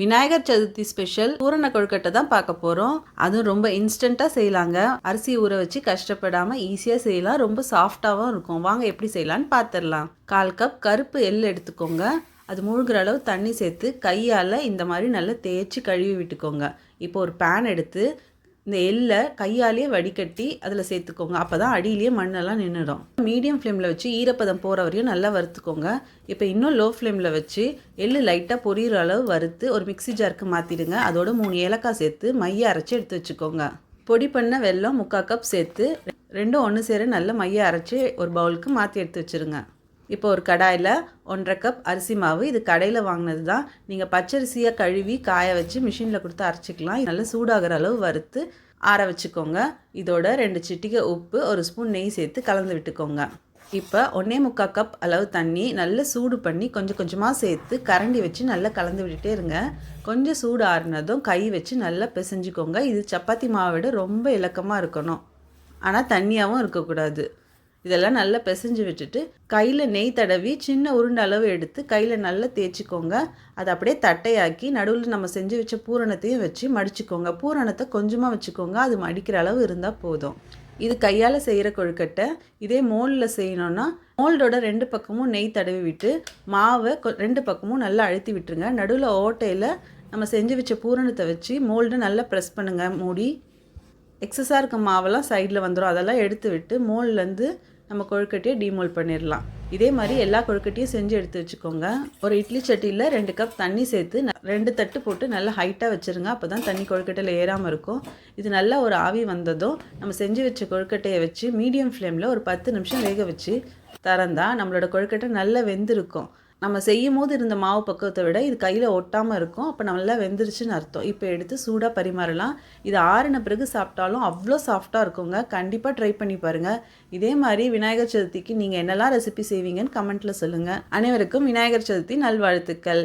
Vinayagar Chaturthi special பூரண கொழுக்கட்டை தான் பார்க்க போகிறோம் அதுவும் ரொம்ப இன்ஸ்டண்ட்டாக செய்யலாங்க. அரிசி ஊற வச்சு கஷ்டப்படாமல் ஈஸியாக செய்யலாம். ரொம்ப சாஃப்டாகவும் இருக்கும். வாங்க எப்படி செய்யலான்னு பார்த்துடலாம் கால் கப் கருப்பு எள் எடுத்துக்கோங்க. அது மூழ்கிற அளவு தண்ணி சேர்த்து கையால் இந்த மாதிரி நல்லா தேய்ச்சி கழுவி விட்டுக்கோங்க. இப்போ ஒரு பேன் எடுத்து இந்த எள்ளை கையாலேயே வடிகட்டி அதில் சேர்த்துக்கோங்க. அப்போ தான் அடியிலேயே மண்ணெல்லாம் நின்றுடும் மீடியம் ஃப்ளேமில் வச்சு ஈரப்பதம் போகிற வரையும் நல்லா வறுத்துக்கோங்க. இப்போ இன்னும் லோ ஃப்ளேமில் வச்சு எள்ளு லைட்டாக பொரியிற அளவு வறுத்து ஒரு மிக்ஸி ஜாருக்கு மாற்றிடுங்க அதோட மூணு ஏலக்காய் சேர்த்து மைய அரைச்சி எடுத்து வச்சுக்கோங்க. பொடி பண்ண வெல்லம் முக்கால் கப் சேர்த்து ரெண்டும் ஒன்று சேர நல்லா மைய அரைச்சி ஒரு பவுலுக்கு மாற்றி எடுத்து வச்சுருங்க. இப்போ ஒரு கடாயில் ஒன்றரை கப் அரிசி மாவு. இது கடையில் வாங்கினது தான் நீங்கள் பச்சரிசியாக கழுவி காய வச்சு மிஷினில் கொடுத்து அரைச்சிக்கலாம். நல்லா சூடாகிற அளவு வறுத்து ஆற வச்சுக்கோங்க. இதோட ரெண்டு சிட்டிகை உப்பு ஒரு ஸ்பூன் நெய் சேர்த்து கலந்து விட்டுக்கோங்க. இப்போ ஒன்றே முக்கால் கப் அளவு தண்ணி நல்லா சூடு பண்ணி கொஞ்சம் கொஞ்சமாக சேர்த்து கரண்டி வச்சு நல்லா கலந்து விட்டுட்டே இருங்க. கொஞ்சம் சூடு ஆறுனதும் கை வச்சு நல்லா பிசைஞ்சுக்கோங்க. இது சப்பாத்தி மாவை விட ரொம்ப இலக்கமாக இருக்கணும். ஆனால் தண்ணியாகவும் இருக்கக்கூடாது. இதெல்லாம் நல்லா பிசைஞ்சு விட்டுட்டு கையில் நெய் தடவி சின்ன உருண்டை அளவு எடுத்து கையில் நல்லா தேய்ச்சிக்கோங்க. அதை அப்படியே தட்டையாக்கி நடுவில் நம்ம செஞ்சு வச்ச பூரணத்தையும் வச்சு மடிச்சுக்கோங்க. பூரணத்தை கொஞ்சமாக வச்சுக்கோங்க. அது மடிக்கிற அளவு இருந்தால் போதும். இது கையால் செய்கிற கொழுக்கட்டை. இதே மோல்டில் செய்யணுன்னா மோல்டோட ரெண்டு பக்கமும் நெய் தடவி விட்டு மாவை கொ- ரெண்டு பக்கமும் நல்லா அழுத்தி விட்டுருங்க. நடுவில் ஓட்டையில் நம்ம செஞ்சு வச்ச பூரணத்தை வச்சு மோல்டு நல்லா ப்ரெஸ் பண்ணுங்கள் மூடி. எக்ஸஸாக இருக்க மாவெல்லாம் சைடில் வந்துடும் அதெல்லாம் எடுத்து விட்டு மோல்லேருந்து நம்ம கொழுக்கட்டையை டீமோல் பண்ணிடலாம் இதே மாதிரி எல்லா கொழுக்கட்டையும் செஞ்சு எடுத்து வச்சுக்கோங்க. ஒரு இட்லி சட்டியில் ரெண்டு கப் தண்ணி சேர்த்து ரெண்டு தட்டு போட்டு நல்லா ஹைட்டாக வச்சுருங்க. அப்போ தான் தண்ணி கொழுக்கட்டையில் ஏறாமல் இருக்கும். இது நல்லா ஒரு ஆவி வந்ததும் நம்ம செஞ்சு வச்ச கொழுக்கட்டையை வச்சு மீடியம் ஃப்ளேமில் ஒரு பத்து நிமிஷம் வேக வச்சு திறந்தா நம்மளோட கொழுக்கட்டை நல்லா வெந்திருக்கும். நம்ம செய்யும் போது இருந்த மாவு பக்குவத்தை விட இது கையில் ஒட்டாமல் இருக்கும். அப்போ நல்லா வெந்துருச்சுன்னு அர்த்தம். இப்போ எடுத்து சூடாக பரிமாறலாம். இது ஆறின பிறகு சாப்பிட்டாலும் அவ்வளோ சாஃப்டாக இருக்குங்க. கண்டிப்பாக ட்ரை பண்ணி பாருங்கள் இதே மாதிரி விநாயகர் சதுர்த்திக்கு நீங்கள் என்னெல்லாம் ரெசிபி செய்வீங்கன்னு கமெண்ட்டில் சொல்லுங்கள் அனைவருக்கும் விநாயகர் சதுர்த்தி நல்வாழ்த்துக்கள்.